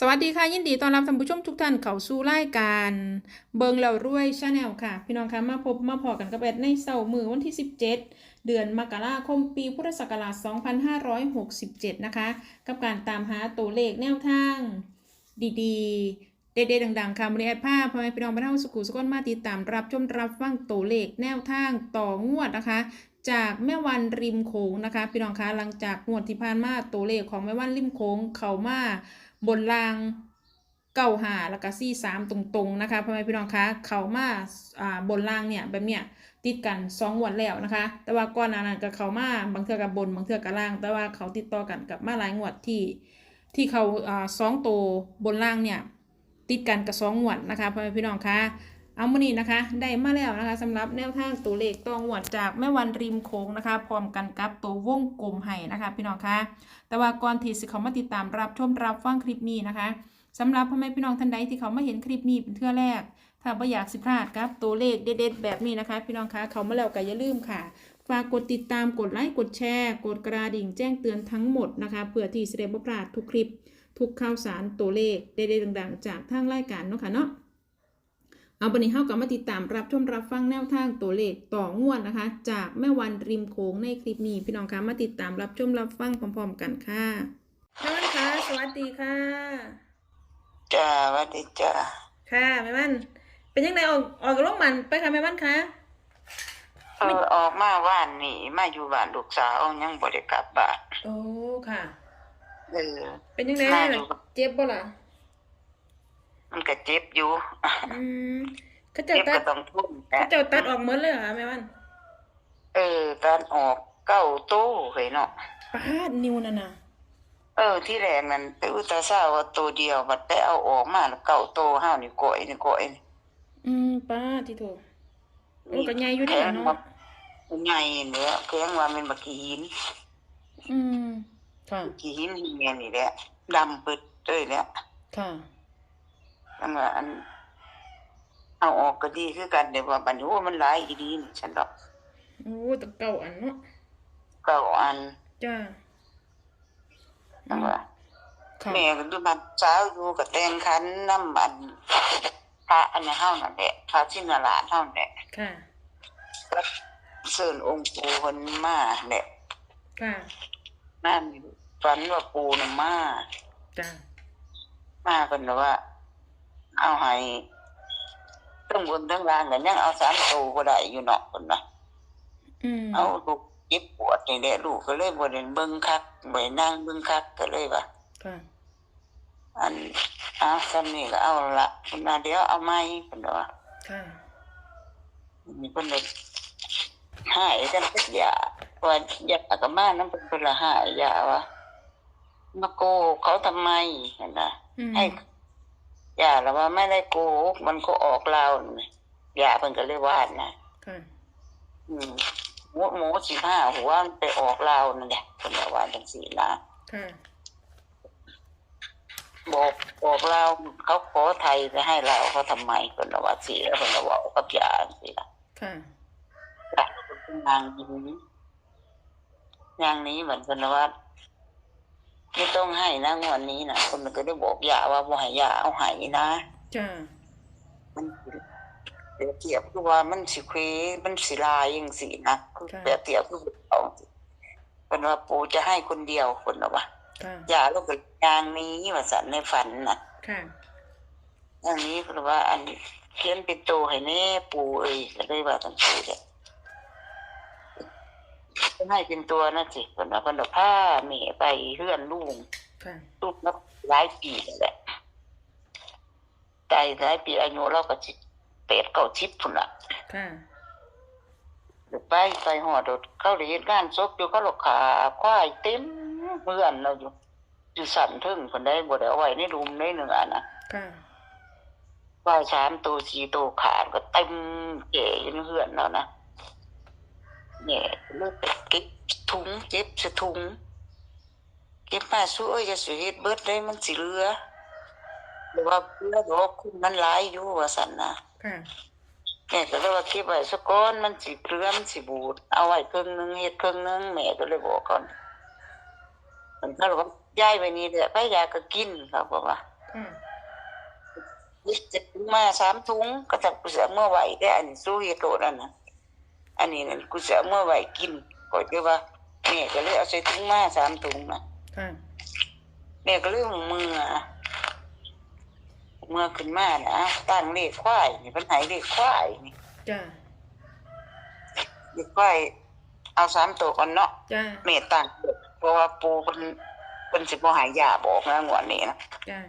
สวัสดีค่ะยินดีต้อนรับท่านผู้ชมทุกท่านเข้าสู่รายการ เบิงเรารวยชาแนลค่ะ พี่น้องคะมาพบมาพอกันกับแอดในเสาร์มือวันที่ 17 เดือนมกราคมปีพุทธศักราช 2567 นะคะ กับการตามหาตัวเลขแนวทาง ดีๆ เด็ดๆดังๆ ค่ะบริแอดภาพพ่อแม่พี่น้องบ้านเฮาสุขุสุขนมาติดตามรับชมรับฟังตัวเลขแนวทางต่องวดนะคะ จากแม่วันริมโขงนะคะ พี่น้องคะหลังจากงวดที่ผ่านมาตัวเลขของแม่วันริมโขงเขามาบนรางเก้าหาแล้วก็ซี่สามตรงๆนะคะพ่อแม่พี่น้องคะเขามาอ่าบนรางเนี่ยแบบเนี้ยติดกันสองงวดแล้วนะคะ แต่ว่าก่อนหน้านั้นก็เขามาบางเทือกับบนบางเทือกับล่าง แต่ว่าเขาติดต่อกันกับมาหลายงวดที่ที่เขาอ่าสองตัวบนล่างเนี่ยติดกันกับสองงวดนะคะพ่อแม่พี่น้องคะ เอามื่อนี้นะคะได้มาแล้วนะคะสำหรับแนวทางตัวเลขตัวงวดจากแม่วันริมโค้งนะคะพร้อมกันกับตัววงกลมให้นะคะ พี่น้องคะแต่ว่าก่อนที่สิเขามาติดตามรับชมรับฟังคลิปนี้นะคะสำหรับพ่อแม่พี่น้องท่านใดที่เขามาเห็นคลิปนี้เป็นเทื่อแรก ถ้าไม่อยากสิพลาดครับตัวเลขเด็ดๆแบบนี้นะคะ พี่น้องคะเขามาแล้วก็อย่าลืมค่ะฝากกดติดตามกดไลค์กดแชร์ กดกระดิ่งแจ้งเตือนทั้งหมดนะคะเพื่อที่จะได้บ่พลาดทุกคลิป ทุกข่าวสารตัวเลขเด็ดๆดังๆ จากทางรายการเนาะค่ะเนาะ เอาบันนี้เฮากลับมาติดตามรับชมรับฟังแนวทางตัวเลขต่องวดนะคะ จากแม่วันริมโขงในคลิปนี้ พี่น้องคะมาติดตามรับชมรับฟังพร้อม ๆ กันค่ะแม่วันคะสวัสดีค่ะ จ้าหวัดดีจ้าค่ะแม่วัน เป็นยังไงออกออกโรงพยาบาลไปค่ะแม่วันคะเออออกมาว่านนี่มาอยู่บ้านลูกสาวยังบ่ได้กลับบ้านโอ้ค่ะ เออเป็นยังไงมาอยู่เจ็บบ่ล่ะ มันก็เจ็บอยู่อืมเขาเจ้าเจ็บตัก็ดต้องทุ่มเขาเจ้าตัดออกหมดเลยเหรอคะแม่วันเออตอนออกเก้าโต้เฮ้ยเนาะปาดนิ้วนั่นน่ะเออ ที่แรกนั้นไปอุตส่าห์ว่าตัวเดียวบัดไปเอาออกมาแล้วเก้าโตห้าวนี่ก้อยนี่ก้อยนี่ อืมป้าดที่โถโอ้ก็ใหญ่อยู่เดีเนาะใหญ่เนี่ยแกงว่ามันบักขี้หินอืมค่ะขี้หินเฮียนี่แหละดำปึดเลยแหละค่ะ จังว่าอัน เอาออกก็ดีคือกันเดี๋ยวว่าบัดนี้ว่ามันหลายอีดีนี่ฉันดอกโอ้แตะเก่าอันเนาะเก้าอันจ้าจังว่าค่ะแม่ก็ดูมันสาวอยู่กับแต่งคันน้ำมันพระอันนี้เฮานั่นแหละพระชินราชเฮานั่นแหละค่ะเชิญองค์ปู่เพิ่นมาแหละค่ะนั่นฝันว่าปู่น่ะมาจ้ามาเพิ่นน่ะว่า เอาให้ทั้งบนทั้งล่างก็ยังเอาสามตัวบ่ได้อยู่เนาะเพิ่นน่ะอืมเอาลูกเจ็บปวดนี่แหละลูกก็เลยบ่ได้เบิ่งคักบ่ได้นั่งเบิ่งคักก็เลยว่าค่ะอันเอาซ้ำนี่ก็เอาละเพิ่นว่าเดี๋ยวเอาใหม่เพิ่นว่าค่ะมีคนเลยหายกันสักอย่างว่าอยากกับมาน้ำเป็นคนละหายยาวะมาโกหกเขาทำไมเห็นนะอืมให้ อย่าแล้วว่าไม่ได้โกหกมันก็ออกเราเนี่ยอย่าเพิ่นก็เลยว่านะค่ะอืมหมูหมูสิบห้าหัวมันไปออกเรานั่นแหละเพิ่นก็ว่าจังสี่นะค่ะบอกบอกเราเขาขอไทยไปให้เราเขาทำไมเพิ่นก็ว่าสิแล้วเพิ่นก็บอกกับยาสิล่ะค่ะนางนี้นางนี้เหมือนกันว่า ไม่ต้องให้นะงวดนี้นะคนมันก็ได้บอกยาว่าบ่ให้ยาเอาให้นะจ้ามันเปรียบเทียบคือว่ามันสิเควมันสิลายยังสินะคือเปรียบเทียบคือเอาคนว่าปู่จะให้คนเดียวคนละว่าค่ะยาลูกก็ยางนี้ว่าสันในฝันน่ะค่ะอย่างนี้คือว่า อันเขียนเป็นตัวให้แน่ปู่เอ้ยก็เลยว่าตั้งชื่อเลย ให้เป็นตัวนะสิคนว่าคนว่าผ้าเมไปเลื่อนลุงค่ะลูกนับหลายปีนั่นแหละใจหลายปีอายุเราก็สิเป็ดเก่าชิปพุ่นละค่ะไปไปหอดดเขาได้เฮ็ดงานศพอยู่เขาหลอกขาควายเต็มเมือนเราอยู่อยู่สั่นทึ่งคนได้บ่ได้เอาไว้ในรุมในเนื้อนะค่ะควายสามตัวสี่ตัวขาดก็เต็มเก๋อยู่ในเฮือนแล้วนะ เนี่ยเลือกไปเก็บถุงเก็บสะถุงเก็บมาสู้เอ้ยจะสิเฮ็ดเบิดได้มันสิเหลือหรือว่าเพื่อดอกคุณมันหลายอยู่ว่าซั่นนะค่ะแม่ก็เลยว่าเก็บไว้สักก้อนมันสิเกลือมันสิบูดเอาไว้ครึ่งหนึงเฮ็ดครึ่งหนึงแม่ก็เลยบอกก่อนมันก็เลยว่าย้ายไปนี่แหละไปยาก็กินเขาบอกว่าคยึดจะถุงมาสามถุงก็จะกูเสียเมื่อไหวได้อันนี้สู้เฮโตนั่นนะ อันนี้นั่นกูเสียเมื่อไหวกินก่อยเดียวว่าแม่ก็เลยเอาใส่ถุงมาสามถุงนะค่ะแม่ก็เลยเอามือเมื่อขึ้นมานะตั้งเลขควายนี่เป็นไหเลขควายนี่จ้าเลขควายเอาสามตัวก่อนเนาะจ้าแม่ตั้งเพราะว่าปูเป็นเป็นสิบโมหายาบอกนะงวดนี้นะจ้า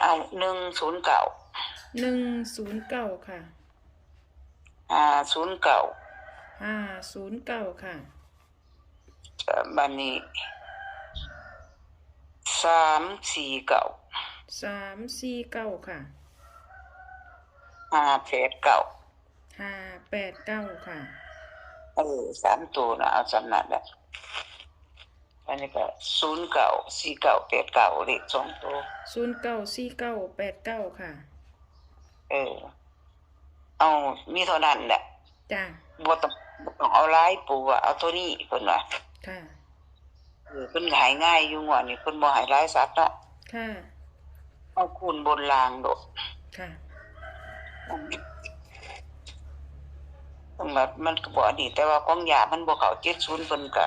เอาหนึ่งศูนย์เก่าหนึ่งศูนย์เก้าค่ะ อ่าศูนย์เก่าห้าศูนย์เก้าค่ะบันนี้สามสี่เก่าสามสี่เก้าค่ะห้าแปดเก่าห้าแปดเก้าค่ะเออสามตัวนะเอาสำนักแหละอันนี้ก็ศูนย์เก่าสี่เก่าแปดเก่าเลขสองตัวศูนย์เก้าสี่เก้าแปดเก้าค่ะ เออ เอามีเท่านั้นแหละจ้าบ่ต้องบ่ต้องเอาหลายปูอะเอาตัวนี้เพิ่นว่าค่ะเออเพิ่นหายง่ายอยู่งวดนี้เพิ่นบ่หายหลายสัตว์เนาะค่ะเอาคูณบนรางโดดค่ะตรงนั้นมันก็บ่ดีแต่ว่าของยามันบ่เข้า70เพิ่นก็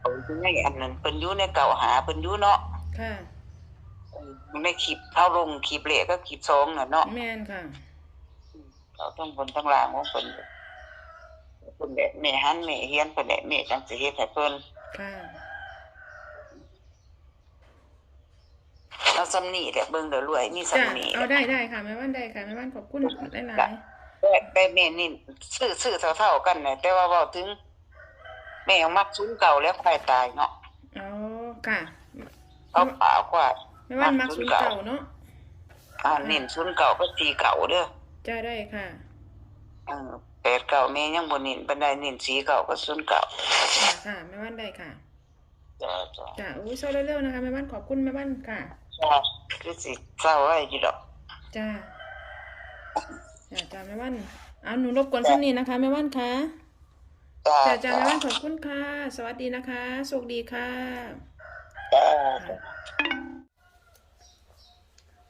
เอาอยู่ในอันนั้นเพิ่นอยู่ในเก่าหาเพิ่นอยู่เนาะค่ะเออมันได้คลิปเอาลงคลิปเลขก็คลิปสองน่ะเนาะแม่นค่ะ เอาทั้งบนทั้งล่างของเพิ่นเพิ่นแบบแม่หันแม่เฮียนเพิ่นแหละแม่จังสิเฮ็ดให้เพิ่นค่ะเอาซ้ำนี่แหละเบิ่งเด้อรวยมีจ้าซ้ำนี่เอาได้ได้ค่ะแม่บ้านได้ค่ะแม่บ้านขอบคุณหลายหลายแต่แต่แม่นี่ซื้อซื้อเท่าๆกันน่ะแต่ว่าเว้าถึง แม่ยังมักศูนย์เก่าแล้วควายตายเนาะอ๋อค่ะเอาเปล่าควาย แม่บ้านมักศูนย์เก่าเนาะ อ่าเน้นศูนย์เก่าก็สีเก่าเด้อ จ้าได้ค่ะ เออแปดเก่าแม่ยังบ่เน้นปานใดเน้นสีเก่าก็ศูนย์เก่าค่ะค่ะแม่บ้านได้ค่ะจ้าจ้าจ้าอุ้ยโซ่เร็วๆนะคะแม่บ้านขอบคุณแม่บ้านค่ะจ้าคือสิเศร้าไว้อยู่ดอกจ้าจ้าจ้าแม่บ้านเอาหนูรบกวนสักนิดนะคะแม่บ้านคะจ้าจ้าจ้าแม่บ้านขอบคุณค่ะ สวัสดีนะคะโชคดีค่ะ จ้า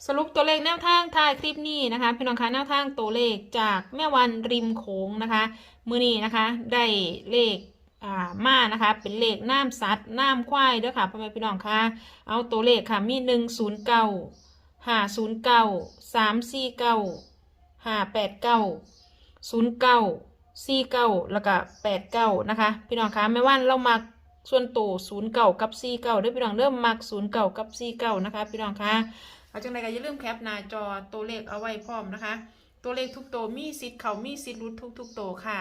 สรุปตัวเลขแนวทางท้ายคลิปนี้นะคะพี่น้องคะแนวทางตัวเลขจากแม่วันริมโขงนะคะ มือนี้นะคะได้เลขอ่ามานะคะ เป็นเลขน้ำสัตว์น้ำควายด้วยค่ะพ่อแม่พี่น้องคะเอาตัวเลขค่ะมีหนึ่งศูนย์เก้าห้าศูนย์เก้าสามสี่เก้าห้าแปดเก้าศูนย์เก้าสี่เก้าแล้วก็แปดเก้านะคะ พี่น้องคะแม่วันเรามัก ส่วนตัวศูนย์เก้ากับสี่เก้าด้วยพี่น้องเริ่มมักศูนย์เก้ากับสี่เก้านะคะ พี่น้องคะเอาจังไรก็อย่าลืมแคปหน้าจอตัวเลขเอาไว้พร้อมนะคะ ตัวเลขทุกตัวมีสิทธิ์เขามีสิทธิ์รุดทุกทุกๆตัวค่ะ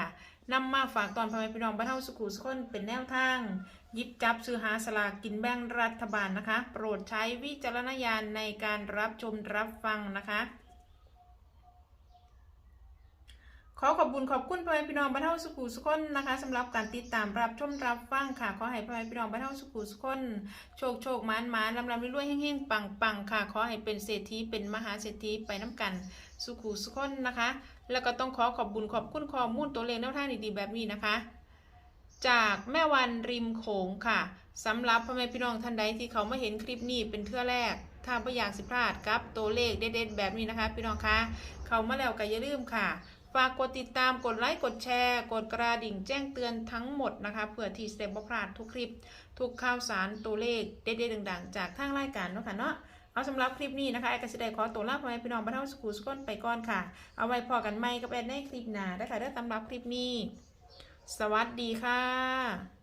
นำมาฝากตอนพ่อแม่พี่น้องบ้านเฮาสุขุสุขนเป็นแนวทางยิบจับซื้อหาสลากกินแบ่งรัฐบาลนะคะ โปรดใช้วิจารณญาณในการรับชมรับฟังนะคะ ขอขอบคุณขอบคุณพ่อแม่พี่น้องบ้านเฮาสุขุสุขนนะคะสำหรับการติดตามรับชมรับฟังค่ะ ขอให้พ่อแม่พี่น้องบ้านเฮาสุขุสุขนโชคโชคมานมานลำลำรวยๆเฮงๆปังปังค่ะ ขอให้เป็นเศรษฐีเป็นมหาเศรษฐีไปน้ำกันสุขุสุขคนนะคะ แล้วก็ต้องขอขอบบุญขอบคุณข้อมูลตัวเลขแนวทางดีๆแบบนี้นะคะ จากแม่วันริมโขงค่ะสำหรับพ่อแม่พี่น้องท่านใดที่เขามาเห็นคลิปนี้เป็นเทื่อแรกถ้าไม่อยากสิพลาดกับตัวเลขเด็ดๆแบบนี้นะคะ พี่น้องคะเขามาแล้วก็อย่าลืมค่ะ ฝากกดติดตามกดไลค์กดแชร์ กดกระดิ่งแจ้งเตือนทั้งหมดนะคะเพื่อที่จะได้บ่พลาดทุกคลิป ทุกข่าวสารตัวเลขเด็ดๆดังๆ จากทางรายการเนาะค่ะเนาะเอาสำหรับคลิปนี้นะคะไอ้กสิได้ขอตัวลาไปพี่น้องบ้านเฮาสกูสก้นไปก่อนค่ะ เอาไว้พอกันใหม่กับแอนในคลิปหน้าได้ค่ะได้สำหรับคลิปนี้ สวัสดีค่ะ